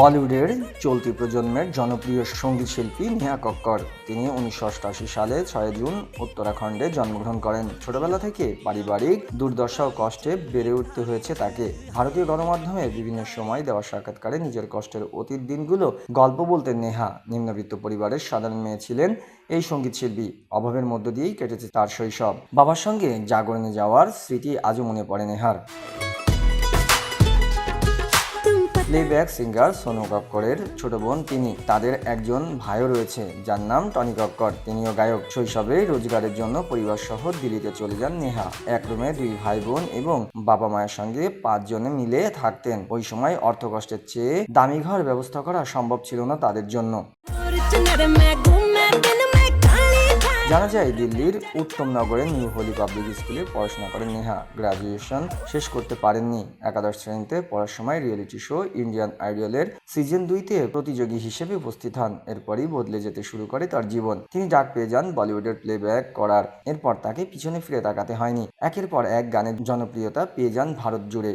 বলিউডের চলতি প্রজন্মের জনপ্রিয় সংগীত শিল্পী নেহা কক্কর। তিনি উনিশশো অষ্টাশি সালে ছয় জুন উত্তরাখণ্ডে জন্মগ্রহণ করেন। ছোটবেলা থেকে পারিবারিক দুর্দশা ও কষ্টে বেড়ে উঠতে হয়েছে তাকে। ভারতীয় গণমাধ্যমে বিভিন্ন সময় দেওয়া সাক্ষাৎকারে নিজের কষ্টের অতীত দিনগুলো গল্প বলতেন নেহা। নিম্নবিত্ত পরিবারের সাধারণ মেয়ে ছিলেন এই সংগীত শিল্পী। অভাবের মধ্য দিয়েই কেটেছে তার শৈশব। বাবার সঙ্গে জাগরণে যাওয়ার স্মৃতি আজও মনে পড়ে নেহার। প্লেব্যাক সিঙ্গার সোনু কক্করের ছোট বোন তিনি। তাদের একজন ভাইও রয়েছে, যার নাম টনি কক্কর তিনিও গায়ক। শৈশবে রোজগারের জন্য পরিবার সহ দিল্লিতে চলে যান নেহা। এক রুমে দুই ভাই বোন এবং বাবা মায়ের সঙ্গে পাঁচজনে মিলে থাকতেন। ওই সময় অর্থ কষ্টের চেয়ে দামি ঘর ব্যবস্থা করা সম্ভব ছিল না তাদের জন্য। জানা যায়, দিল্লির উত্তম নগরের নিউ হোলি পাবলিক স্কুলে পড়াশোনা করেন নেহা। গ্রাজুয়েশন শেষ করতে পারেননি। একাদশ শ্রেণীতে পড়ার সময় রিয়েলিটি শো, ইন্ডিয়ান আইডলের সিজন দুইতে প্রতিযোগী হিসেবে উপস্থিত হন। এরপরই বদলে যেতে শুরু করে তার জীবন। তিনি ডাক পেয়ে যান বলিউডের প্লেব্যাক করার। এরপর তাকে পিছনে ফিরে তাকাতে হয়নি। একের পর এক গানের জনপ্রিয়তা পেয়ে যান ভারত জুড়ে।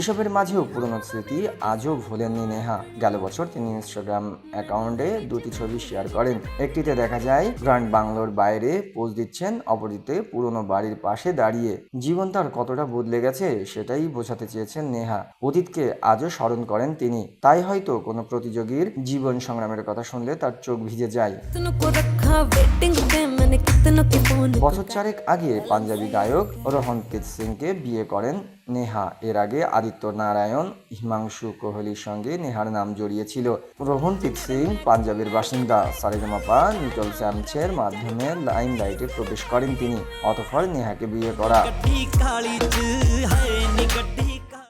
এসবের মাঝেও পুরনো স্মৃতি আজও ভোলেননি নেহা। গেল বছর তিনি ইনস্টাগ্রাম অ্যাকাউন্টে দুটি ছবি শেয়ার করেন। একটিতে দেখা যায় গ্র্যান্ড বাংলোর বাইরে পোজ দিচ্ছেন অপরটিতে পুরনো বাড়ির পাশে দাঁড়িয়ে জীবন তার কতটা বদলে গেছে সেটাই বোঝাতে চেয়েছেন নেহা। অতীতকে আজও স্মরণ করেন তিনি। তাই হয়তো কোনো প্রতিযোগীর জীবন সংগ্রামের কথা শুনলে তার চোখ ভিজে যায়। বছর চারেক আগে পাঞ্জাবি গায়ক রোহনপ্রীত সিংকে বিয়ে করেন নেহা। এর আগে আদিত্য নারায়ণ হিমাংশু কোহলির সঙ্গে নেহার নাম জড়িয়েছিল। রোহনপ্রীত সিং পাঞ্জাবের বাসিন্দা। সারেগামাপা নিটল স্যামছের মাধ্যমে লাইন লাইটে প্রবেশ করেন তিনি। অতঃপর নেহাকে বিয়ে করা।